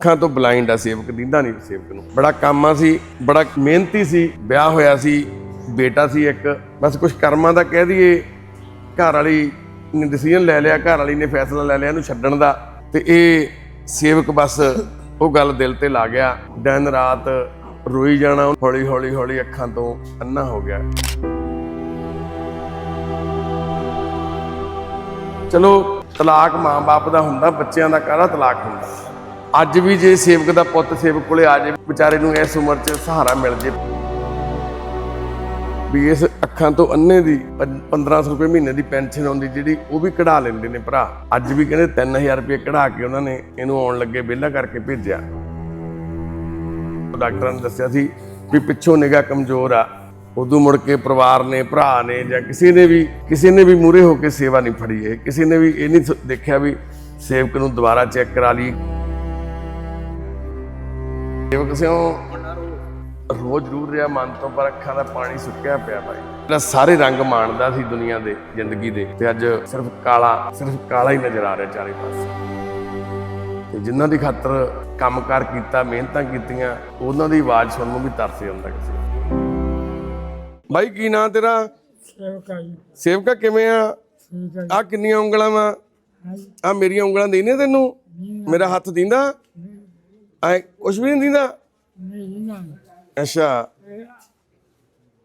ਅੱਖਾਂ ਤੋਂ ਬਲਾਈਂਡ ਆ ਸੇਵਕ ਦਿੰਦਾ ਨਹੀਂ ਸੇਵਕ ਨੂੰ। ਬੜਾ ਕਾਮਾ ਸੀ, ਬੜਾ ਮਿਹਨਤੀ ਸੀ, ਵਿਆਹ ਹੋਇਆ ਸੀ, ਬੇਟਾ ਸੀ ਇੱਕ। ਬਸ ਕੁਝ ਕਰਮਾਂ ਦਾ ਕਹਿ ਦਈਏ, ਘਰ ਵਾਲੀ ਨੇ ਡਿਸੀਜਨ ਲੈ ਲਿਆ, ਘਰ ਵਾਲੀ ਨੇ ਫੈਸਲਾ ਲੈ ਲਿਆ ਇਹਨੂੰ ਛੱਡਣ ਦਾ। ਤੇ ਇਹ ਸੇਵਕ ਬਸ ਉਹ ਗੱਲ ਦਿਲ ਤੇ ਲਾ ਗਿਆ। ਦਿਨ ਰਾਤ ਰੋਈ ਜਾਣਾ, ਹੌਲੀ ਹੌਲੀ ਹੌਲੀ ਅੱਖਾਂ ਤੋਂ ਅੰਨਾ ਹੋ ਗਿਆ। ਚਲੋ, ਤਲਾਕ ਮਾਂ-ਬਾਪ ਦਾ ਹੁੰਦਾ, ਬੱਚਿਆਂ ਦਾ ਕਾਹਦਾ ਤਲਾਕ ਹੁੰਦਾ? ਅੱਜ ਵੀ ਜੇ ਸੇਵਕ ਦਾ ਪੁੱਤ ਸੇਵਕ ਕੋਲੇ ਆ ਜੇ, ਵਿਚਾਰੇ ਨੂੰ ਇਸ ਉਮਰ 'ਚ ਸਹਾਰਾ ਮਿਲ ਜੇ। ਵੀ ਇਸ ਅੱਖਾਂ ਤੋਂ ਅੰਨੇ ਦੀ 1500 ਰੁਪਏ ਮਹੀਨੇ ਦੀ ਪੈਨਸ਼ਨ ਆਉਂਦੀ, ਜਿਹੜੀ ਉਹ ਵੀ ਕਢਾ ਲੈਂਦੇ ਨੇ ਭਰਾ। ਅੱਜ ਵੀ ਕਹਿੰਦੇ 3000 ਰੁਪਏ ਕਢਾ ਕੇ ਉਹਨਾਂ ਨੇ ਇਹਨੂੰ ਆਉਣ ਲੱਗੇ, ਵਿਹਲਾ ਕਰਕੇ ਭੇਜਿਆ। ਡਾਕਟਰਾਂ ਨੇ ਦੱਸਿਆ ਸੀ ਵੀ ਪਿੱਛੋਂ ਨਿਗਾ ਕਮਜ਼ੋਰ ਆ। ਉਦੋਂ ਮੁੜ ਕੇ ਪਰਿਵਾਰ ਨੇ, ਭਰਾ ਨੇ ਜਾਂ ਕਿਸੇ ਨੇ ਵੀ, ਕਿਸੇ ਨੇ ਵੀ ਮੂਰੇ ਹੋ ਕੇ ਸੇਵਾ ਨਹੀਂ ਫੜੀ ਹੈ ਕਿਸੇ ਨੇ ਵੀ ਇਹ ਨਹੀਂ ਦੇਖਿਆ ਵੀ ਸੇਵਕ ਨੂੰ ਦੁਬਾਰਾ ਚੈੱਕ ਕਰਾ ਲਈ ਸੇਵਕ ਸਿਓ ਰੋਜ਼ ਜ਼ਰੂਰ ਰਿਹਾ ਮਨ ਤੋਂ ਪਰ ਅੱਖਾਂ ਦਾ ਪਾਣੀ ਸੁੱਕਿਆ ਪਿਆ ਭਾਈ। ਜਿਹੜਾ ਸਾਰੇ ਰੰਗ ਮਾਣਦਾ ਸੀ ਦੁਨੀਆ ਦੇ ਜ਼ਿੰਦਗੀ ਦੇ। ਤੇ ਅੱਜ ਸਿਰਫ ਕਾਲਾ ਸਿਰਫ ਕਾਲਾ ਹੀ ਨਜ਼ਰ ਆ ਰਿਹਾ ਚਾਰੇ ਪਾਸੇ। ਤੇ ਜਿਨ੍ਹਾਂ ਦੀ ਖਾਤਰ ਕੰਮਕਾਰ ਕੀਤਾ ਮਿਹਨਤਾਂ ਕੀਤੀਆਂ ਉਹਨਾਂ ਦੀ ਆਵਾਜ਼ ਸੁਣਨ ਨੂੰ ਵੀ ਤਰਸ ਆਉਂਦਾ ਕਿਸੇ। ਬਾਈ ਕੀ ਨਾਂ ਤੇਰਾ? ਸੇਵਕਾ ਜੀ। ਸੇਵਕਾ ਕਿਵੇਂ ਆ? ਆ ਕਿੰਨੀਆਂ ਉਂਗਲਾਂ ਵਾ? ਆ ਮੇਰੀਆਂ ਉਂਗਲਾਂ ਦੇਨੇ ਤੈਨੂੰ? ਮੇਰਾ ਹੱਥ ਦਿੰਦਾ? ਐ ਕੁਛ ਵੀ ਨਹੀਂ ਦਿੰਦਾ ਨਹੀਂ ਨਾ ਅੱਛਾ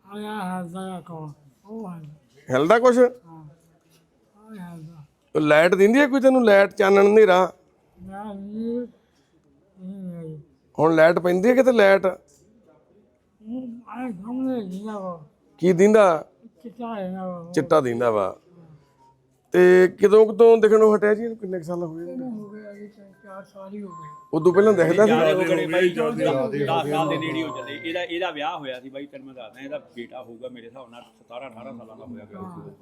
ਆਇਆ ਹਰਦਾ ਕੋ ਉਹ ਹੈ ਹਿਲਦਾ ਕੁਛ ਆਇਆ ਹਰਦਾ ਉਹ ਲਾਈਟ ਦਿੰਦੀ ਹੈ ਕੋਈ ਤੈਨੂੰ? ਲਾਈਟ ਚਾਨਣ ਹਨੇਰਾ। ਨਾ ਇਹ ਇਹ ਹੁਣ ਲਾਈਟ ਪੈਂਦੀ ਹੈ ਕਿਤੇ ਲਾਈਟ ਸਾਹਮਣੇ ਕੀ ਦਿੰਦਾ? ਹੈ ਨਾ ਚਿੱਟਾ ਦਿੰਦਾ ਵਾ। ਤੇ ਕਦੋਂ ਕਦੋਂ ਦਿਖਣੋਂ ਹਟਿਆ ਜੀ ਇਹਨੂੰ? ਕਿੰਨੇ ਕੁ ਸਾਲ ਹੋ ਗਏ? ਹੋ ਗਿਆ ਜੀ ਚਾਰ ਸਾਲ ਹੀ ਹੋ ਗਏ। ਉਦੋਂ ਪਹਿਲਾਂ ਦਿਖਦਾ ਸੀ? ਹੋ ਗਏ ਬਾਈ 10 ਸਾਲ ਦੇ ਨੇੜੇ ਹੋ ਚੱਲੇ ਇਹਦਾ ਇਹਦਾ ਵਿਆਹ ਹੋਇਆ ਸੀ ਬਾਈ ਤੈਨੂੰ ਮੈਂ ਦੱਸਦਾ ਇਹਦਾ ਬੇਟਾ ਹੋਊਗਾ ਮੇਰੇ ਹਿਸਾਬ ਨਾਲ 17 18 ਸਾਲਾਂ ਦਾ ਹੋਇਆ ਗਿਆ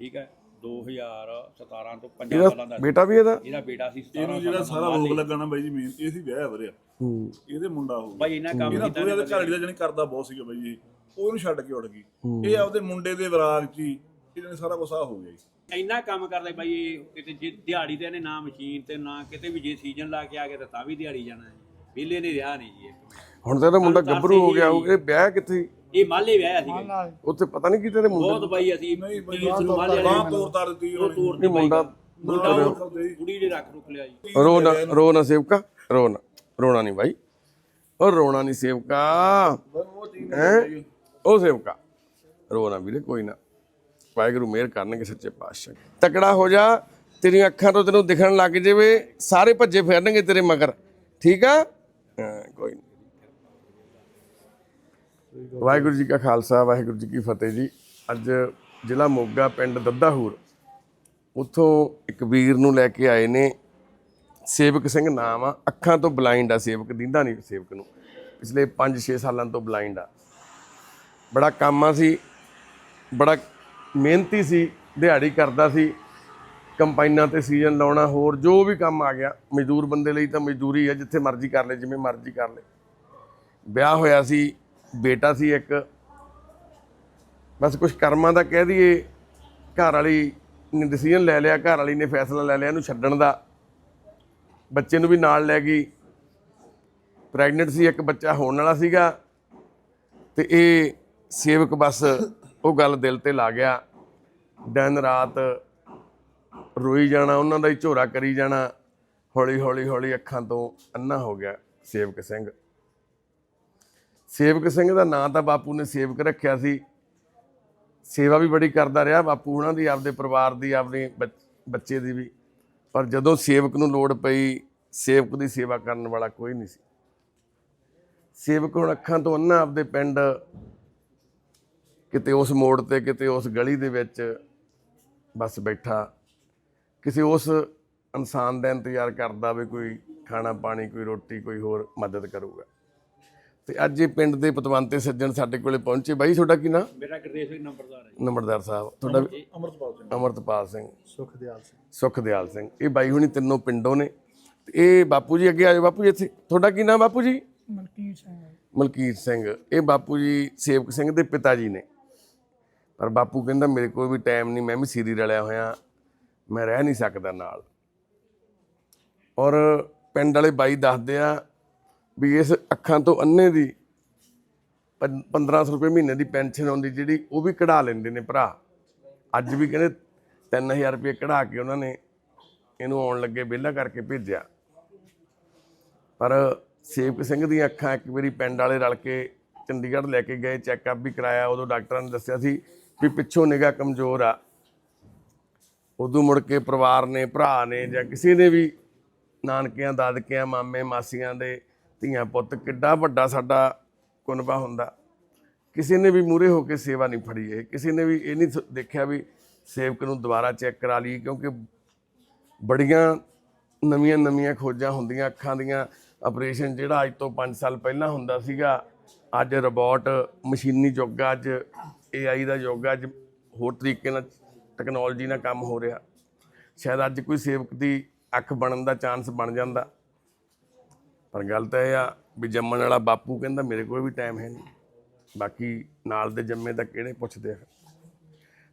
ਠੀਕ ਹੈ? 2017 ਤੋਂ 5 ਸਾਲਾਂ ਦਾ ਬੇਟਾ ਵੀ ਇਹਦਾ? ਇਹਦਾ ਬੇਟਾ ਸੀ 17 ਇਹਨੂੰ ਜਿਹੜਾ ਸਾਰਾ ਰੋਗ ਲੱਗਣਾ ਬਾਈ ਜੀ ਮੇਨ ਇਹ ਸੀ ਵਿਆਹ ਵਰਿਆ ਹੂੰ। ਇਹਦੇ ਮੁੰਡਾ ਹੋ ਬਾਈ ਇਹਨਾਂ ਕੰਮ ਇਹਦਾ ਕੀਤਾ ਪੂਰੇ ਦੇ ਘਰ ਦਾ ਜਣੀ ਕਰਦਾ ਬਹੁਤ ਸੀਗਾ ਬਾਈ ਇਹ ਉਹ ਇਹਨੂੰ ਛੱਡ ਕੇ ਉੱਡ ਗਈ। ਇਹ ਆਪਦੇ ਮੁੰਡੇ ਦੇ ਵਿਰਾਗ ਚ ਹੀ ਇਹਨੇ ਸਾਰਾ ਕੁਛ ਆ ਹੋ ਗਿਆ ਜੀ। ਇੰਨਾ ਕੰਮ ਕਰਦਾ ਬਾਈ ਇਹ ਕਿਤੇ ਜੇ ਦਿਹਾੜੀ ਤੇ ਇਹਨੇ ਨਾ ਮਸ਼ੀਨ ਤੇ ਨਾ ਕਿਤੇ ਵੀ ਜੇ ਸੀਜ਼ਨ ਲਾ ਕੇ ਆ ਗਿਆ ਤਾਂ ਤਾਂ ਵੀ ਦਿਹਾੜੀ ਜਾਣਾ ਹੈ। ਵਿਹਲੇ ਨੇ ਰਿਹਾ ਨਹੀਂ ਜੀ ਇਹ। ਹੁਣ ਤਾਂ ਇਹਦਾ ਮੁੰਡਾ ਗੱਭਰੂ ਹੋ ਗਿਆ ਉਹ ਇਹ ਵਿਆਹ ਕਿੱਥੇ? ਇਹ ਮਾਲੇ ਵਿਆਹਿਆ ਸੀ ਨਾਲ ਉੱਥੇ ਪਤਾ ਨਹੀਂ ਕਿਤੇ ਦੇ ਮੁੰਡੇ ਬਹੁਤ ਬਾਈ ਅਸੀਂ ਤੀਰ ਨੂੰ ਮਾਲੇ ਬਾਹ ਵਾਲੇ ਤੋੜ ਤਾਰ ਦਿੱਤੀ ਉਹਨੇ ਤੋੜ ਨਹੀਂ ਮੁੰਡਾ ਮੁੰਡਾ ਉਹ ਕੁੜੀ ਦੇ ਰੱਖ ਰੁਕ ਲਿਆ ਜੀ। ਰੋ ਨਾ ਰੋ ਨਾ ਸੇਵਕਾ ਰੋ ਨਾ ਰੋਣਾ ਨਹੀਂ ਭਾਈ ਉਹ ਰੋਣਾ ਨਹੀਂ ਸੇਵਕਾ। ਹੈ? ਉਹ ਸੇਵਕਾ। ਰੋ ਨਾ ਵੀਰੇ ਕੋਈ ਨਾ। ਵਾਹਿਗੁਰੂ ਮਿਹਰ ਕਰਨਗੇ ਸੱਚੇ ਪਾਤਸ਼ਾਹ ਤਕੜਾ ਹੋ ਜਾ, ਤੇਰੀਆਂ ਅੱਖਾਂ ਤੋਂ ਤੈਨੂੰ ਦਿਖਣ ਲੱਗ ਜਾਵੇ, ਸਾਰੇ ਭੱਜੇ ਫਿਰਨਗੇ ਤੇਰੇ ਮਗਰ। ਠੀਕ ਆ? ਕੋਈ ਨਹੀਂ ਵਾਹਿਗੁਰੂ ਜੀ ਕਾ ਖਾਲਸਾ, ਵਾਹਿਗੁਰੂ ਜੀ ਕੀ ਫਤਿਹ ਜੀ। ਅੱਜ ਜ਼ਿਲ੍ਹਾ ਮੋਗਾ ਪਿੰਡ ਦੱਦਾਹੂਰ ਉੱਥੋਂ ਇੱਕ ਵੀਰ ਨੂੰ ਲੈ ਕੇ ਆਏ ਨੇ। ਸੇਵਕ ਸਿੰਘ ਨਾਮ ਆ, ਅੱਖਾਂ ਤੋਂ ਬਲਾਈਂਡ ਆ ਸੇਵਕ, ਦਿੰਦਾ ਨਹੀਂ ਸੇਵਕ ਨੂੰ। ਪਿਛਲੇ 5-6 ਸਾਲਾਂ ਤੋਂ ਬਲਾਈਂਡ ਆ। ਬੜਾ ਕੰਮ ਆ ਸੀ, ਬੜਾ ਮਿਹਨਤੀ ਸੀ, ਦਿਹਾੜੀ ਕਰਦਾ ਸੀ ਕੰਪਾਈਨਾਂ ਤੇ ਸੀਜ਼ਨ ਲਾਉਣਾ, ਹੋਰ ਜੋ ਵੀ ਕੰਮ ਆ ਗਿਆ, ਮਜ਼ਦੂਰ ਬੰਦੇ ਲਈ ਤਾਂ ਮਜ਼ਦੂਰੀ ਹੈ ਜਿੱਥੇ ਮਰਜ਼ੀ ਕਰ ਲੈ, ਜਿਵੇਂ ਮਰਜ਼ੀ ਕਰ ਲੈ। ਵਿਆਹ ਹੋਇਆ ਸੀ, ਬੇਟਾ ਸੀ ਇੱਕ। ਬਸ ਕੁਝ ਕਰਮਾਂ ਦਾ ਕਹਿ ਦਈਏ, ਘਰ ਵਾਲੀ ਨੇ ਡਿਸੀਜਨ ਲੈ ਲਿਆ, ਘਰ ਵਾਲੀ ਨੇ ਫੈਸਲਾ ਲੈ ਲਿਆ ਇਹਨੂੰ ਛੱਡਣ ਦਾ। ਬੱਚੇ ਨੂੰ ਵੀ ਨਾਲ ਲੈ ਗਈ। ਪ੍ਰੈਗਨੈਂਟ ਸੀ, ਇੱਕ ਬੱਚਾ ਹੋਣ ਵਾਲਾ ਸੀਗਾ। ਤੇ ਇਹ ਸੇਵਕ ਬਸ ਉਹ ਗੱਲ ਦਿਲ ਤੇ ਲਾ ਗਿਆ। ਦਿਨ ਰਾਤ ਰੋਈ ਜਾਣਾ, ਉਹਨਾਂ ਦਾ ਹੀ ਝੋਰਾ ਕਰੀ ਜਾਣਾ, ਹੌਲੀ ਹੌਲੀ ਹੌਲੀ ਅੱਖਾਂ ਤੋਂ ਅੰਨਾ ਹੋ ਗਿਆ ਸੇਵਕ ਸਿੰਘ। ਸੇਵਕ ਸਿੰਘ ਦਾ ਨਾਂ ਤਾਂ ਬਾਪੂ ਨੇ ਸੇਵਕ ਰੱਖਿਆ ਸੀ। ਸੇਵਾ ਵੀ ਬੜੀ ਕਰਦਾ ਰਿਹਾ ਬਾਪੂ ਉਹਨਾਂ ਦੀ, ਆਪਦੇ ਪਰਿਵਾਰ ਦੀ, ਆਪਣੀ ਬੱਚ- ਬੱਚੇ ਦੀ ਵੀ। ਪਰ ਜਦੋਂ ਸੇਵਕ ਨੂੰ ਲੋੜ ਪਈ, ਸੇਵਕ ਦੀ ਸੇਵਾ ਕਰਨ ਵਾਲਾ ਕੋਈ ਨਹੀਂ ਸੀ। ਸੇਵਕ ਹੁਣ ਅੱਖਾਂ ਤੋਂ ਅੰਨਾ ਆਪਦੇ ਪਿੰਡ ਕਿਤੇ ਉਸ ਮੋੜ ਤੇ ਕਿਤੇ ਉਸ ਗਲੀ ਦੇ ਵਿੱਚ ਬਸ ਬੈਠਾ। ਕਿਸੇ ਉਸ ਇਨਸਾਨ ਦਾ ਇੰਤਜ਼ਾਰ ਕਰਦਾ ਵੀ ਕੋਈ ਖਾਣਾ ਪਾਣੀ ਕੋਈ ਰੋਟੀ ਕੋਈ ਹੋਰ ਮਦਦ ਕਰੂਗਾ। ਤੇ ਅੱਜ ਇਹ ਪਿੰਡ ਦੇ ਪਤਵੰਤੇ ਸੱਜਣ ਸਾਡੇ ਕੋਲੇ ਪਹੁੰਚੇ। ਬਾਈ ਤੁਹਾਡਾ ਕੀ ਨਾਂ? ਮੇਰਾ ਗੁਰਦੇਵ ਸਿੰਘ ਨੰਬਰਦਾਰ ਹੈ ਨੰਬਰਦਾਰ ਸਾਹਿਬ ਤੁਹਾਡਾ ਵੀ- ਅਮਰਤਪਾਲ ਸਿੰਘ। ਅਮਰਤਪਾਲ ਸਿੰਘ। ਸੁਖਦਿਆਲ ਸਿੰਘ। ਸੁਖਦਿਆਲ ਸਿੰਘ। ਇਹ ਬਾਈ ਹੁਣੀ ਤਿੰਨੋਂ ਪਿੰਡੋਂ ਨੇ। ਤੇ ਇਹ ਬਾਪੂ ਜੀ ਅੱਗੇ ਆਜੋ ਬਾਪੂ ਜੀ ਇੱਥੇ ਤੁਹਾਡਾ ਕੀ ਨਾਮ ਬਾਪੂ ਜੀ? ਮਲਕੀਤ ਸਿੰਘ। ਮਲਕੀਤ ਸਿੰਘ। ਇਹ ਬਾਪੂ ਜੀ ਸੇਵਕ ਸਿੰਘ ਦੇ ਪਿਤਾ ਜੀ ਨੇ। ਪਰ ਬਾਪੂ ਕਹਿੰਦਾ ਮੇਰੇ ਕੋਲ ਵੀ ਟਾਈਮ ਨਹੀਂ, ਮੈਂ ਵੀ ਸੀਰੀ ਰਲਿਆ ਹੋਇਆ, ਮੈਂ ਰਹਿ ਨਹੀਂ ਸਕਦਾ ਨਾਲ। ਔਰ ਪਿੰਡ ਵਾਲੇ ਬਾਈ ਦੱਸਦੇ ਆ ਵੀ ਇਸ ਅੱਖਾਂ ਤੋਂ ਅੰਨੇ ਦੀ 1500 ਰੁਪਏ ਮਹੀਨੇ ਦੀ ਪੈਨਸ਼ਨ ਆਉਂਦੀ, ਜਿਹੜੀ ਉਹ ਵੀ ਕਢਾ ਲੈਂਦੇ ਨੇ ਭਰਾ। ਅੱਜ ਵੀ ਕਹਿੰਦੇ 3000 ਰੁਪਏ ਕਢਾ ਕੇ ਉਹਨਾਂ ਨੇ ਇਹਨੂੰ ਆਉਣ ਲੱਗੇ, ਵਿਹਲਾ ਕਰਕੇ ਭੇਜਿਆ। ਪਰ ਸੇਵਕ ਸਿੰਘ ਦੀਆਂ ਅੱਖਾਂ ਇੱਕ ਵਾਰੀ ਪਿੰਡ ਵਾਲੇ ਰਲ ਕੇ ਚੰਡੀਗੜ੍ਹ ਲੈ ਕੇ ਗਏ, ਚੈੱਕਅਪ ਵੀ ਕਰਾਇਆ, ਉਦੋਂ ਡਾਕਟਰਾਂ ਨੇ ਦੱਸਿਆ ਸੀ ਵੀ ਪਿੱਛੋਂ ਨਿਗਾਹ ਕਮਜ਼ੋਰ ਆ। ਉਦੋਂ ਮੁੜ ਕੇ ਪਰਿਵਾਰ ਨੇ, ਭਰਾ ਨੇ ਜਾਂ ਕਿਸੇ ਨੇ ਵੀ ਨਾਨਕਿਆਂ, ਦਾਦਕਿਆਂ, ਮਾਮੇ, ਮਾਸੀਆਂ ਦੇ ਧੀਆਂ ਪੁੱਤ ਕਿੱਡਾ ਵੱਡਾ ਸਾਡਾ ਕੁਨਬਾ ਹੁੰਦਾ। ਕਿਸੇ ਨੇ ਵੀ ਮੂਰੇ ਹੋ ਕੇ ਸੇਵਾ ਨਹੀਂ ਫੜੀ ਇਹ। ਕਿਸੇ ਨੇ ਵੀ ਇਹ ਨਹੀਂ ਸ- ਦੇਖਿਆ ਵੀ ਸੇਵਕ ਨੂੰ ਦੁਬਾਰਾ ਚੈੱਕ ਕਰਾ ਲਈ ਕਿਉਂਕਿ ਬੜੀਆਂ ਨਵੀਆਂ ਨਵੀਆਂ ਖੋਜਾਂ ਹੁੰਦੀਆਂ। ਅੱਖਾਂ ਦੀਆਂ ਆਪਰੇਸ਼ਨ ਜਿਹੜਾ ਅੱਜ ਤੋਂ 5 ਸਾਲ ਪਹਿਲਾਂ ਹੁੰਦਾ ਸੀਗਾ। ਅੱਜ ਰੋਬੋਟ ਮਸ਼ੀਨੀ ਯੁੱਗ ਅੱਜ AI ਦਾ ਯੁੱਗ ਅੱਜ ਹੋਰ ਤਰੀਕੇ ਨਾਲ ਟੈਕਨੋਲੋਜੀ ਨਾਲ ਕੰਮ ਹੋ ਰਿਹਾ। ਸ਼ਾਇਦ ਅੱਜ ਕੋਈ ਸੇਵਕ ਦੀ ਅੱਖ ਬਣਨ ਦਾ ਚਾਂਸ ਬਣ ਜਾਂਦਾ। ਪਰ ਗੱਲ ਤਾਂ ਇਹ ਆ ਵੀ ਜੰਮਣ ਵਾਲਾ ਬਾਪੂ ਕਹਿੰਦਾ, ਮੇਰੇ ਕੋਲ ਵੀ ਟਾਈਮ ਹੈ ਨਹੀਂ। ਬਾਕੀ ਨਾਲ ਦੇ ਜੰਮੇ ਤਾਂ ਕਿਹੜੇ ਪੁੱਛਦੇ ਆ?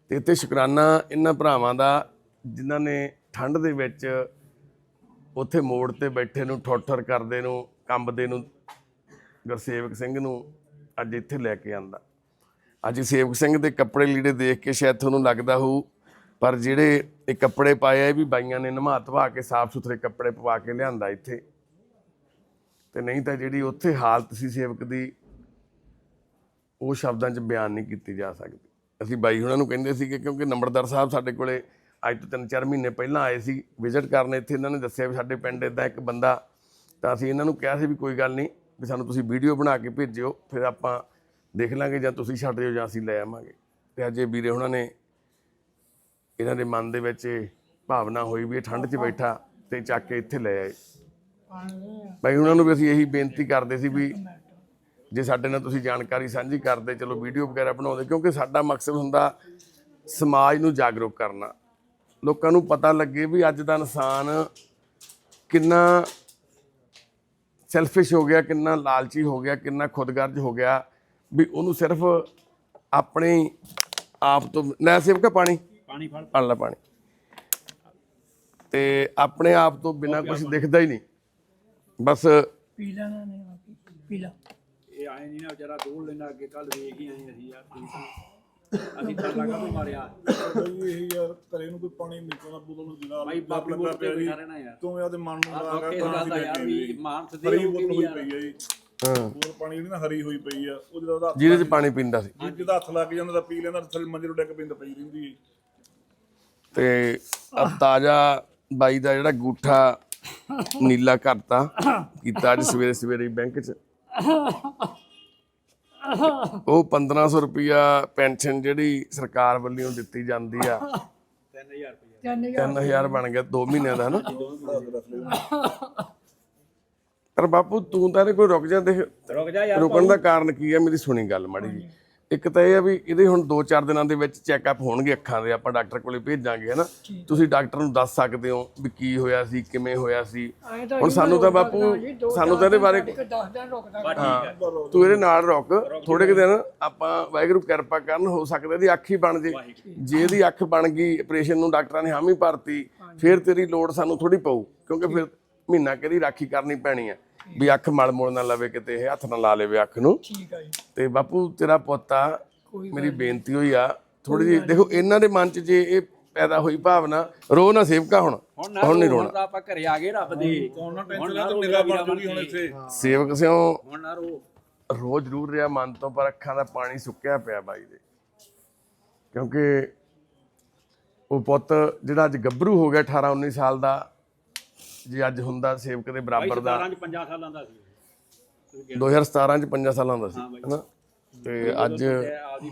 ਤੇ ਇੱਥੇ ਸ਼ੁਕਰਾਨਾ ਇਹਨਾਂ ਭਰਾਵਾਂ ਦਾ, ਜਿਨ੍ਹਾਂ ਨੇ ਠੰਡ ਦੇ ਵਿੱਚ ਉੱਥੇ ਮੋੜ ਤੇ ਬੈਠੇ ਨੂੰ, ਠੋਠਰ ਕਰਦੇ ਨੂੰ, ਕੰਬਦੇ ਨੂੰ, ਗੁਰਸੇਵਕ ਸਿੰਘ ਨੂੰ ਅੱਜ ਇੱਥੇ ਲੈ ਕੇ ਆਂਦਾ। ਅੱਜ ਸੇਵਕ ਸਿੰਘ ਦੇ ਕੱਪੜੇ ਲੀੜੇ ਦੇਖ ਕੇ ਸ਼ਾਇਦ ਤੁਹਾਨੂੰ ਲੱਗਦਾ ਹੋਊ, ਪਰ ਜਿਹੜੇ ਇਹ ਕੱਪੜੇ ਪਾਏ ਆ ਵੀ ਬਾਈਆਂ ਨੇ ਨਮਾ ਧਵਾ ਕੇ ਸਾਫ਼ ਸੁਥਰੇ ਕੱਪੜੇ ਪਵਾ ਕੇ ਲਿਆਂਦਾ ਇੱਥੇ। ਤੇ ਨਹੀਂ ਤਾਂ ਜਿਹੜੀ ਉੱਥੇ ਹਾਲਤ ਸੀ ਸੇਵਕ ਦੀ, ਉਹ ਸ਼ਬਦਾਂ 'ਚ ਬਿਆਨ ਨਹੀਂ ਕੀਤੀ ਜਾ ਸਕਦੀ। ਅਸੀਂ ਬਾਈ ਹੁਣਾਂ ਨੂੰ ਕਹਿੰਦੇ ਸੀ ਕਿ ਕਿਉਂਕਿ ਨੰਬਰਦਾਰ ਸਾਹਿਬ ਸਾਡੇ ਕੋਲੇ ਅੱਜ ਤੋਂ ਤਿੰਨ ਚਾਰ ਮਹੀਨੇ ਪਹਿਲਾਂ ਆਏ ਸੀ, ਵਿਜ਼ਿਟ ਕਰਨ ਇੱਥੇ, ਇਹਨਾਂ ਨੇ ਦੱਸਿਆ ਵੀ ਸਾਡੇ ਪਿੰਡ ਇਦਾਂ ਇੱਕ ਬੰਦਾ, ਤਾਂ ਅਸੀਂ ਇਹਨਾਂ ਨੂੰ ਕਿਹਾ ਸੀ ਵੀ ਕੋਈ ਗੱਲ ਨਹੀਂ, ਵੀ ਸਾਨੂੰ ਤੁਸੀਂ ਵੀਡੀਓ ਬਣਾ ਕੇ ਭੇਜਿਓ, ਫਿਰ ਆਪਾਂ ਦੇਖ ਲਾਂਗੇ ਜਾਂ ਤੁਸੀਂ ਛੱਡ ਦਿਓ ਜਾਂ ਅਸੀਂ ਲੈ ਆਵਾਂਗੇ। ਤੇ ਅੱਜ ਇਹ ਵੀਰੇ ਉਹਨਾਂ ਨੇ ਇਹਨਾਂ ਦੇ ਮਨ ਦੇ ਵਿੱਚ ਇਹ ਭਾਵਨਾ ਹੋਈ ਵੀ ਇਹ ਠੰਡ 'ਚ ਬੈਠਾ ਤੇ ਚੱਕ ਕੇ ਇੱਥੇ ਲੈ ਆਏ। ਪਾਣੀ ਭਾਈ ਉਹਨਾਂ ਨੂੰ ਵੀ ਅਸੀਂ ਇਹੀ ਬੇਨਤੀ ਕਰਦੇ ਸੀ ਵੀ ਜੇ ਸਾਡੇ ਨਾਲ ਤੁਸੀਂ ਜਾਣਕਾਰੀ ਸਾਂਝੀ ਕਰਦੇ, ਚਲੋ ਵੀਡੀਓ ਵਗੈਰਾ ਬਣਾਉਂਦੇ, ਕਿਉਂਕਿ ਸਾਡਾ ਮਕਸਦ ਹੁੰਦਾ ਸਮਾਜ ਨੂੰ ਜਾਗਰੂਕ ਕਰਨਾ। ਲੋਕਾਂ ਨੂੰ ਪਤਾ ਲੱਗੇ ਵੀ ਅੱਜ ਦਾ ਇਨਸਾਨ ਕਿੰਨਾ ਸੈਲਫਿਸ਼ ਹੋ ਗਿਆ, ਕਿੰਨਾ ਲਾਲਚੀ ਹੋ ਗਿਆ, ਕਿੰਨਾ ਖੁਦਗਰਜ ਹੋ ਗਿਆ। ਵੀ ਉਹਨੂੰ ਸਿਰਫ ਆਪਣੇ ਆਪ ਤੋਂ ਲੈ ਸੇਵਕਾ ਪਾਣੀ? ਪਾਣੀ ਫੜ ਪੜ ਲੈ ਪਾਣੀ। ਤੇ ਆਪਣੇ ਆਪ ਤੋਂ ਬਿਨਾ ਕੁਝ ਦਿਖਦਾ ਹੀ ਨਹੀਂ। ਬਸ ਪੀ ਲੈਣਾ ਨਹੀਂ ਬਾਕੀ ਪੀ ਲਾ ਇਹ ਆਏ ਨਹੀਂ ਨਾ ਵਿਚਾਰਾ ਦੌੜ ਲੈਂਦਾ ਅੱਗੇ ਕੱਲ ਵੇਖ ਹੀ ਆਏ ਅਸੀਂ ਯਾਰ ਤੁਸੀਂ ਤਾਂ- ਅਸੀਂ ਤਾਂ ਲਗਾ ਤੋਂ ਮਾਰਿਆ। ਇਹ ਯਾਰ ਘਰੇ ਨੂੰ ਕੋਈ ਪਾਣੀ ਨਿਕਲਣਾ ਬੋਤਲ ਨੂੰ ਜਗਾ ਭਾਈ ਬਾਪੂ ਮੋੜ ਪਿਆ ਤੇ ਰਹਿਣਾ ਯਾਰ। ਤੂੰ ਆਪਦੇ ਮਨ ਨੂੰ ਤਾਂ ਲੈ ਯਾਰ ਕੇ ਵੀ ਮਾਨਸ ਦੇ ਹੋਈ ਪਈ ਹੈ ਜੀ ਹਾਂ। ਬੋਤਲ ਪਾਣੀ ਜਿਹੜੀ ਨਾ ਹਰੀ ਹੋਈ ਪਈ ਆ ਉਹਦੇ ਦਾ ਉਹਦਾ ਹੱਥ ਜਿਹਦੇ ਚ ਪਾਣੀ ਪੀਂਦਾ ਸੀ। ਜਿਹਦਾ ਹੱਥ ਲੱਗ ਜਾਂਦਾ ਤਾਂ ਪੀ ਲੈਂਦਾ ਥੱਲੇ ਮੰਜੇ ਨੂੰ ਡਿੱਗ ਪੈਂਦਾ ਪਈ ਰਹਿੰਦੀ ਤੇ ਆ ਤਾਜ਼ਾ ਬਾਈ ਦਾ ਜਿਹੜਾ ਗੂਠਾ ਨੀਲਾ ਕਰਤਾ ਕੀਤਾ ਅੱਜ ਸਵੇਰੇ ਸਵੇਰੇ ਬੈਂਕ 'ਚ। ਉਹ 1500 ਰੁਪਿਆ ਪੈਨਸ਼ਨ ਜਿਹੜੀ ਸਰਕਾਰ ਵੱਲੋਂ ਦਿੱਤੀ ਜਾਂਦੀ ਆ। 3000 ਰੁਪਏ ਤਿੰਨ 3000 ਬਣ ਗਿਆ 2 ਮਹੀਨਿਆਂ ਦਾ ਹਨਾ? ਪਰ ਬਾਪੂ ਤੂੰ ਤਾਂ ਇਹਦੇ ਕੋਈ ਰੁਕ ਜਾ ਦੇਖ। ਰੁਕ ਜਾ ਯਾਰ ਰੁਕਣ ਦਾ ਕਾਰਨ ਕੀ ਹੈ ਮੇਰੀ ਸੁਣੀ ਗੱਲ ਮਾੜੀ ਜੀ। ਇੱਕ ਤਾਂ ਇਹ ਆ ਵੀ ਇਹਦੇ ਹੁਣ 2-4 ਦਿਨਾਂ ਦੇ ਵਿੱਚ ਚੈੱਕਅਪ ਹੋਣਗੇ ਅੱਖਾਂ ਦੇ ਆਪਾਂ ਡਾਕਟਰ ਕੋਲੇ ਭੇਜਾਂਗੇ ਹਨਾ। ਤੁਸੀਂ ਡਾਕਟਰ ਨੂੰ ਦੱਸ ਸਕਦੇ ਹੋ ਵੀ ਕੀ ਹੋਇਆ ਸੀ ਕਿਵੇਂ ਹੋਇਆ ਸੀ। ਹੁਣ ਸਾਨੂੰ ਤਾਂ ਬਾਪੂ ਸਾਨੂੰ ਤਾਂ ਇਹਦੇ ਬਾਰੇ ਇੱਕ 10 ਦਿਨ ਰੁਕਦਾ ਬਸ ਠੀਕ ਹੈ। ਤੂੰ ਇਹਦੇ ਨਾਲ ਰੁਕ ਥੋੜੇ ਕੁ ਦਿਨ ਆਪਾਂ ਵਾਹਿਗੁਰੂ ਕਿਰਪਾ ਕਰਨ ਹੋ ਸਕਦਾ ਇਹਦੀ ਅੱਖ ਹੀ ਬਣ ਜੇ। ਜੇ ਇਹਦੀ ਅੱਖ ਬਣ ਗਈ ਆਪਰੇਸ਼ਨ ਨੂੰ ਡਾਕਟਰਾਂ ਨੇ ਹਾਮੀ ਭਰਤੀ ਫਿਰ ਤੇਰੀ ਲੋੜ ਸਾਨੂੰ ਥੋੜੀ ਪਊ ਕਿਉਂਕਿ ਫਿਰ ਮਹੀਨਾ ਕਿਹਦੀ ਰਾਖੀ ਕਰਨੀ ਪੈਣੀ ਹੈ। ਵੀ ਅੱਖ ਮਲ ਮੋੜ ਨਾ ਲਵੇ ਕਿਤੇ ਇਹ ਹੱਥ ਨਾ ਲਾ ਲਵੇ ਅੱਖ ਨੂੰ। ਠੀਕ ਆ ਜੀ। ਤੇ ਬਾਪੂ ਤੇਰਾ ਪੁੱਤ ਮੇਰੀ ਬੇਨਤੀ ਹੋਈ ਆ ਥੋੜੀ ਜਿਹੀ ਦੇਖੋ ਇਹਨਾਂ ਦੇ ਮਨ 'ਚ ਜੇ ਇਹ ਪੈਦਾ ਹੋਈ ਭਾਵਨਾ ਰੋ ਨਾ ਸੇਵਕਾ ਹੁਣ। ਹੁਣ ਨਹੀਂ ਰੋ, ਰੋਣਾ। ਆਪਾਂ ਘਰੇ ਆ ਗਏ ਰੱਬ ਦੇ ਹੁਣ ਨਾ ਟੈਨਸ਼ਨ ਨਾ ਲੈ ਰੋ ਤੇ ਨਿਗਾਹ ਵੀਰਾ ਬਣ ਜੂਗੀ ਹੁਣ ਇੱਥੇ। ਸੇਵਕ ਸਿਓ ਹੁਣ ਨਾ ਰੋ। ਰੋਜ਼ ਜ਼ਰੂਰ ਰਿਹਾ ਮਨ ਤੋਂ ਪਰ ਅੱਖਾਂ ਦਾ ਪਾਣੀ ਸੁੱਕਿਆ ਪਿਆ ਬਾਈ ਦੇ। ਕਿਉਂਕਿ ਉਹ ਪੁੱਤ ਜਿਹੜਾ ਅੱਜ ਗੱਭਰੂ ਹੋ ਗਿਆ 18 19 ਸਾਲ ਦਾ ਜੇ ਅੱਜ ਹੁੰਦਾ ਸੇਵਕ ਦੇ ਬਰਾਬਰ ਦਾ 17 ਚ 50 ਸਾਲਾਂ ਦਾ ਸੀ 2017 ਚ 5 ਸਾਲਾਂ ਦਾ ਸੀ। ਹਨਾ? ਤੇ ਅੱਜ ਆਦੀ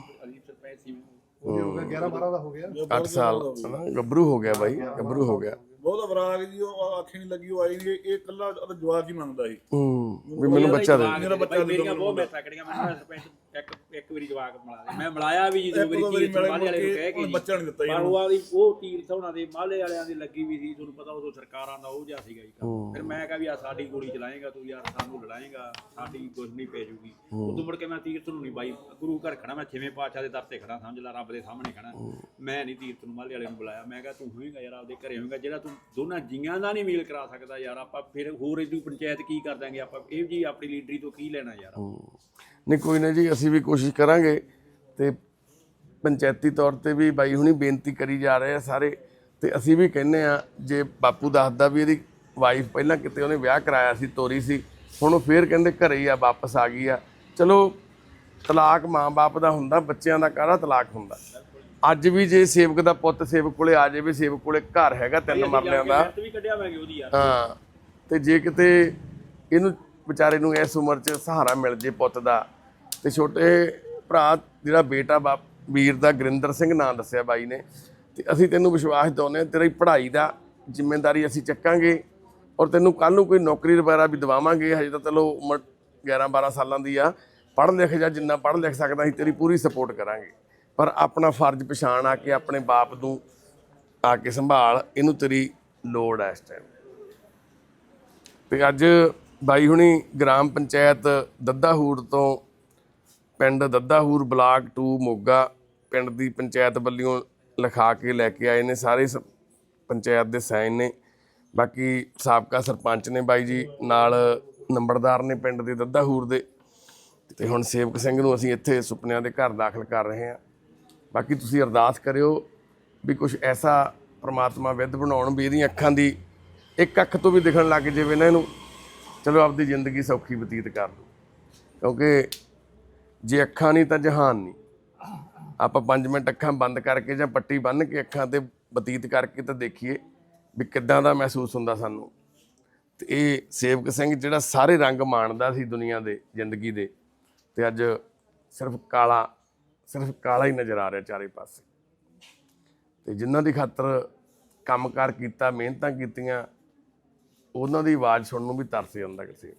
ਸੀ। 11 12 ਦਾ ਹੋ ਗਿਆ। 8 ਸਾਲ ਹਨਾ? ਗੱਭਰੂ ਹੋ ਗਿਆ ਬਾਈ ਗੱਭਰੂ ਹੋ ਗਿਆ। ਬਹੁਤ ਅਵਰਾਗ ਜੀ ਉਹ ਅੱਖੀ ਨਹੀਂ ਲੱਗੀ ਉਹ ਆਈ ਨਹੀਂ ਇਹ ਇਕੱਲਾ ਉਹਦਾ ਜਵਾਕ ਹੀ ਮੰਗਦਾ ਸੀ। ਹੂੰ ਵੀ ਮੈਨੂੰ ਬੱਚਾ ਦੇ ਮੇਰਾ ਬੱਚਾ ਮੇਰੀਆਂ ਬਹੁਤ ਮੈਂ ਤਕੜੀਆਂ ਮੈਂ ਸਰਪ੍ਰਾਈਜ਼ ਇੱਕ ਇੱਕ ਵਾਰੀ ਜਵਾਕ ਮਿਲਾ ਦੇ। ਮੈਂ ਮਿਲਾਇਆ ਵੀ ਜੀ ਦੋ ਵਾਰੀ ਤੀਰਥ ਮਾਲੇ ਵਾਲੇ ਨੂੰ ਕਹਿ ਕੇ ਜੀ। ਬੱਚਾ ਨਹੀਂ ਦਿੱਤਾ ਜੀ ਪਰ ਇਹਨੂੰ। ਉਹ ਆਦੀ ਉਹ ਤੀਰਥ ਉਹਨਾਂ ਦੇ ਮਾਲੇ ਵਾਲਿਆਂ ਦੀ ਲੱਗੀ ਵੀ ਸੀ ਤੁਹਾਨੂੰ ਪਤਾ ਉਦੋਂ ਸਰਕਾਰਾਂ ਦਾ ਉਹ ਜਿਹਾ ਸੀਗਾ ਜੀ ਕੰਮ। ਫਿਰ ਮੈਂ ਕਿਹਾ ਵੀ ਆ ਸਾਡੀ ਗੋਲੀ ਚਲਾਏਗਾ ਤੂੰ ਯਾਰ ਸਾਨੂੰ ਲੜਾਏਗਾ ਸਾਡੀ ਕੁਝ ਨਹੀਂ ਪੈ ਜੂਗੀ। ਉਦੋਂ ਮੁੜ ਕੇ ਮੈਂ ਤੀਰਥ ਨੂੰ ਨਹੀਂ ਬਾਈ ਗੁਰੂ ਘਰ ਖੜਾ ਮੈਂ ਛੇਵੇਂ ਪਾਤਸ਼ਾਹ ਦੇ ਦਰ ਤੇ ਖੜਾ ਸਮਝ ਲੈ ਰੱਬ ਦੇ ਸਾਹਮਣੇ ਖੜਾ ਮੈਂ ਨਹੀਂ ਤੀਰਥ ਨੂੰ ਮਾਲੇ ਵਾਲੇ ਨੂੰ ਬੁਲਾਇਆ ਮੈਂ ਕਿਹਾ ਤੂੰ ਹੋਏਗਾ ਯਾਰ ਆਪਦੇ ਘਰੇ ਹੋਏਗਾ ਜਿਹੜਾ ਤੂੰ ਦੋਨਾਂ ਜੀਆਂ ਦਾ ਨਹੀਂ ਮੇਲ ਕਰਾ ਸਕਦਾ ਯਾਰ ਆਪਾਂ ਫਿਰ ਹੋਰ ਇਹਦੀ ਪੰਚਾਇਤ ਕੀ ਕਰ ਦਾਂਗੇ ਆਪਾਂ ਇਹ ਜੀ ਆਪਣੀ ਲੀਡਰੀ ਤੋਂ ਕੀ ਲੈਣਾ ਯਾਰ। ਨਹੀਂ ਕੋਈ ਨਾ ਜੀ ਅਸੀਂ ਵੀ ਕੋਸ਼ਿਸ਼ ਕਰਾਂਗੇ ਤੇ ਪੰਚਾਇਤੀ ਤੌਰ ਤੇ ਵੀ ਬਾਈ ਹੁਣੀ ਬੇਨਤੀ ਕਰੀ ਜਾ ਰਹੇ ਆ ਸਾਰੇ ਤੇ ਅਸੀਂ ਵੀ ਕਹਿੰਨੇ ਆ ਜੇ ਬਾਪੂ ਦੱਸਦਾ ਵੀ ਇਹਦੀ ਵਾਈਫ ਪਹਿਲਾਂ ਕਿਤੇ ਉਹਨੇ ਵਿਆਹ ਕਰਾਇਆ ਸੀ ਤੋਰੀ ਸੀ ਹੁਣ ਉਹ ਫੇਰ ਕਹਿੰਦੇ ਘਰੇ ਹੀ ਆ ਵਾਪਸ ਆ ਗਈ ਆ। ਚਲੋ ਤਲਾਕ ਮਾਂ-ਬਾਪ ਦਾ ਹੁੰਦਾ ਬੱਚਿਆਂ ਦਾ ਕਾਹਦਾ ਤਲਾਕ ਹੁੰਦਾ? ਅੱਜ ਵੀ ਜੇ ਸੇਵਕ ਦਾ ਪੁੱਤ ਸੇਵਕ ਕੋਲੇ ਆ ਜਾਵੇ ਸੇਵਕ ਕੋਲੇ ਘਰ ਹੈਗਾ ਤਿੰਨ ਮਰਲਿਆਂ ਦਾ। ਹਾਂ ਤੇ ਜੇ ਕਿਤੇ ਇਹਨੂੰ ਵਿਚਾਰੇ ਨੂੰ ਇਸ ਉਮਰ 'ਚ ਸਹਾਰਾ ਮਿਲ ਜੇ ਪੁੱਤ ਦਾ ਤੇ ਛੋਟੇ ਭਰਾ ਜਿਹੜਾ ਬੇਟਾ ਬਾਪ ਵੀਰ ਦਾ ਗੁਰਿੰਦਰ ਸਿੰਘ ਨਾਂ ਦੱਸਿਆ ਬਾਈ ਨੇ, ਤੇ ਅਸੀਂ ਤੈਨੂੰ ਵਿਸ਼ਵਾਸ ਦਿਵਾਉਂਦੇ ਹਾਂ, ਤੇਰੀ ਪੜ੍ਹਾਈ ਦਾ ਜ਼ਿੰਮੇਵਾਰੀ ਅਸੀਂ ਚੱਕਾਂਗੇ ਔਰ ਤੈਨੂੰ ਕੱਲ ਨੂੰ ਕੋਈ ਨੌਕਰੀ ਵਗੈਰਾ ਵੀ ਦਿਵਾਵਾਂਗੇ, ਹਜੇ ਤਾਂ ਚਲੋ ਉਮਰ 11 12 ਸਾਲਾਂ ਦੀ ਆ, ਪੜ੍ਹ ਲਿਖ ਜਾ ਜਿੰਨਾ ਪੜ੍ਹ ਲਿਖ ਸਕਦਾ ਅਸੀਂ ਤੇਰੀ ਪੂਰੀ ਸਪੋਰਟ ਕਰਾਂਗੇ। ਪਰ ਆਪਣਾ ਫਰਜ਼ ਪਛਾਣ ਆ ਕੇ ਆਪਣੇ ਬਾਪ ਨੂੰ ਆ ਕੇ ਸੰਭਾਲ, ਇਹਨੂੰ ਤੇਰੀ ਲੋੜ ਹੈ ਇਸ ਟਾਈਮ ਤੇ ਅੱਜ ਬਾਈ ਹੁਣੀ ਗ੍ਰਾਮ ਪੰਚਾਇਤ ਦੱਦਾਹੂਰ ਤੋਂ ਪਿੰਡ ਦੱਦਾਹੂਰ ਬਲਾਕ 2 ਮੋਗਾ ਪਿੰਡ ਦੀ ਪੰਚਾਇਤ ਵੱਲੋਂ ਲਿਖਾ ਕੇ ਲੈ ਕੇ ਆਏ ਨੇ, ਸਾਰੇ ਸ- ਪੰਚਾਇਤ ਦੇ ਸਾਈਨ ਨੇ। ਬਾਕੀ ਸਾਬਕਾ ਸਰਪੰਚ ਨੇ ਬਾਈ ਜੀ, ਨਾਲ ਨੰਬਰਦਾਰ ਨੇ ਪਿੰਡ ਦੇ ਦੱਦਾਹੂਰ ਦੇ। ਤੇ ਹੁਣ ਸੇਵਕ ਸਿੰਘ ਨੂੰ ਅਸੀਂ ਇੱਥੇ ਸੁਪਨਿਆਂ ਦੇ ਘਰ ਦਾਖਲ ਕਰ ਰਹੇ ਹਾਂ। ਬਾਕੀ ਤੁਸੀਂ ਅਰਦਾਸ ਕਰਿਓ ਵੀ ਕੁਝ ਐਸਾ ਪ੍ਰਮਾਤਮਾ ਵਿਦ ਬਣਾਉਣ ਵੀ ਇਹਦੀਆਂ ਅੱਖਾਂ ਦੀ ਇੱਕ ਅੱਖ ਤੋਂ ਵੀ ਦਿਖਣ ਲੱਗ ਜਾਵੇ ਨਾ ਇਹਨੂੰ। ਚਲੋ ਆਪਦੀ ਜ਼ਿੰਦਗੀ ਸੌਖੀ ਬਤੀਤ ਕਰ ਲਓ। ਕਿਉਂਕਿ ਜੇ ਅੱਖਾਂ ਨਹੀਂ ਤਾਂ ਜਹਾਨ ਨਹੀਂ। ਆਪਾਂ 5 ਮਿੰਟ ਅੱਖਾਂ ਬੰਦ ਕਰਕੇ ਜਾਂ ਪੱਟੀ ਬੰਨ੍ਹ ਕੇ ਅੱਖਾਂ ਤੇ ਬਤੀਤ ਕਰਕੇ ਤਾਂ ਦੇਖੀਏ ਵੀ ਕਿੱਦਾਂ ਦਾ ਮਹਿਸੂਸ ਹੁੰਦਾ ਸਾਨੂੰ। ਤੇ ਇਹ ਸੇਵਕ ਸਿੰਘ ਜਿਹੜਾ ਸਾਰੇ ਰੰਗ ਮਾਣਦਾ ਸੀ ਦੁਨੀਆ ਦੇ, ਜ਼ਿੰਦਗੀ ਦੇ, ਤੇ ਅੱਜ ਸਿਰਫ ਕਾਲਾ ਸਿਰਫ ਕਾਲਾ ਹੀ ਨਜ਼ਰ ਆ ਰਿਹਾ ਚਾਰੇ ਪਾਸੇ। ਤੇ ਜਿਨ੍ਹਾਂ ਦੀ ਖਾਤਰ ਕੰਮਕਾਰ ਕੀਤਾ, ਮਿਹਨਤਾਂ ਕੀਤੀਆਂ, ਉਹਨਾਂ ਦੀ ਆਵਾਜ਼ ਸੁਣਨ ਨੂੰ ਵੀ ਤਰਸ ਜਾਂਦਾ ਕਿਸੇ